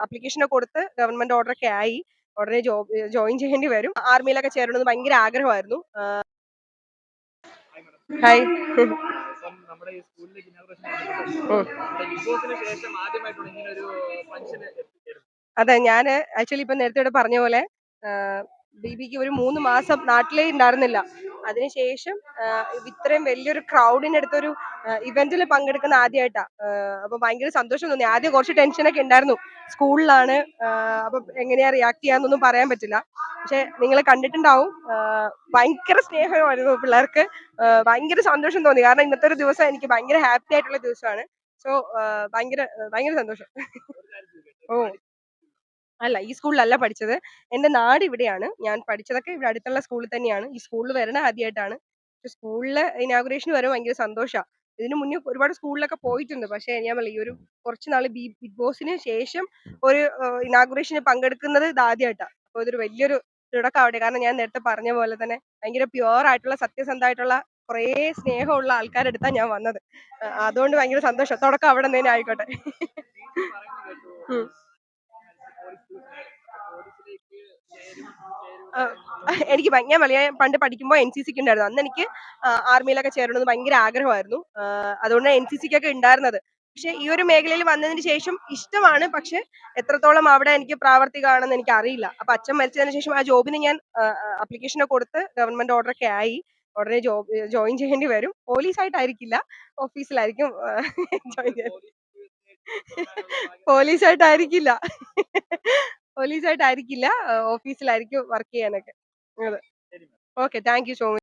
Application കൊടുത്ത് government order ഒക്കെ ആയി. ഉടനെ ജോയിൻ ചെയ്യേണ്ടി വരും. ആർമിയിലൊക്കെ ചേരണമെന്ന് ഭയങ്കര ആഗ്രഹമായിരുന്നു. ഹായ് അതെ ഞാൻ ആക്ച്വലി ഇപ്പൊ നേരത്തെ ഇവിടെ പറഞ്ഞ പോലെ ബിബിക്ക് ഒരു മൂന്ന് മാസം നാട്ടിലേ ഉണ്ടായിരുന്നില്ല. അതിനുശേഷം ഇത്രയും വലിയൊരു ക്രൗഡിന്റെ അടുത്തൊരു ഇവന്റിൽ പങ്കെടുക്കുന്ന ആദ്യമായിട്ടാ അപ്പൊ ഭയങ്കര സന്തോഷം തോന്നി. ആദ്യം കുറച്ച് ടെൻഷനൊക്കെ ഉണ്ടായിരുന്നു. സ്കൂളിലാണ്. അപ്പൊ എങ്ങനെയാ റിയാക്ട് ചെയ്യാന്നൊന്നും പറയാൻ പറ്റില്ല. പക്ഷെ നിങ്ങൾ കണ്ടിട്ടുണ്ടാവും. ഭയങ്കര സ്നേഹമായിരുന്നു പിള്ളേർക്ക്. ഭയങ്കര സന്തോഷം തോന്നി. കാരണം ഇന്നത്തെ ഒരു ദിവസം എനിക്ക് ഭയങ്കര ഹാപ്പി ആയിട്ടുള്ള ദിവസമാണ്. സോ ഭയങ്കര ഭയങ്കര സന്തോഷം. ഓ. അല്ല ഈ സ്കൂളിലല്ല പഠിച്ചത്. എന്റെ നാട് ഇവിടെയാണ്. ഞാൻ പഠിച്ചതൊക്കെ ഇവിടെ അടുത്തുള്ള സ്കൂളിൽ തന്നെയാണ്. ഈ സ്കൂളിൽ വരണ ആദ്യമായിട്ടാണ് സ്കൂളിലെ ഇനാഗുറേഷൻ വരെ ഭയങ്കര സന്തോഷാ. ഇതിനു മുന്നേ ഒരുപാട് സ്കൂളിലൊക്കെ പോയിട്ടുണ്ട്. പക്ഷെ ഞാൻ പറയില്ല ഈ ഒരു കുറച്ച് നാൾ ബി ബിഗ് ബോസിന് ശേഷം ഒരു ഇനാഗുറേഷന് പങ്കെടുക്കുന്നത് ഇത് ആദ്യമായിട്ടാ അപ്പൊ ഇതൊരു വലിയൊരു തുടക്കമാവട്ടെ. കാരണം ഞാൻ നേരത്തെ പറഞ്ഞ പോലെ തന്നെ ഭയങ്കര പ്യുവർ ആയിട്ടുള്ള സത്യസന്ധമായിട്ടുള്ള കുറേ സ്നേഹമുള്ള ആൾക്കാരെടുത്താണ് ഞാൻ വന്നത്. ആ, അതുകൊണ്ട് ഭയങ്കര സന്തോഷം. തുടക്കം അവിടെ നിന്ന് ആയിക്കോട്ടെ. ഉം. എനിക്ക് ഞാൻ വലിയ പണ്ട് പഠിക്കുമ്പോൾ എൻ സി സിക്ക് ഉണ്ടായിരുന്നു. അന്ന് എനിക്ക് ആർമിയിലൊക്കെ ചേരണമെന്ന് ഭയങ്കര ആഗ്രഹമായിരുന്നു. അതുകൊണ്ട് എൻ സി സിക്കൊക്കെ ഉണ്ടായിരുന്നത്. പക്ഷെ ഈ ഒരു മേഖലയിൽ വന്നതിന് ശേഷം ഇഷ്ടമാണ്. പക്ഷെ എത്രത്തോളം അവിടെ എനിക്ക് പ്രാവർത്തികമാണെന്ന് എനിക്ക് അറിയില്ല. അപ്പൊ അച്ഛൻ മരിച്ചതിന് ശേഷം ആ ജോബിന് ഞാൻ അപ്ലിക്കേഷനെ കൊടുത്ത് ഗവൺമെന്റ് ഓർഡർ ഒക്കെ ആയി. ഉടനെ ജോബ് ജോയിൻ ചെയ്യേണ്ടി വരും. പോലീസ് ആയിട്ടായിരിക്കില്ല ഓഫീസിലായിരിക്കും ജോയിൻ ചെയ്യുന്നത് പോലീസായിട്ടായിരിക്കില്ല. പോലീസായിട്ടായിരിക്കില്ല ഓഫീസിലായിരിക്കും വർക്ക് ചെയ്യാനൊക്കെ. അതെ okay thank you so much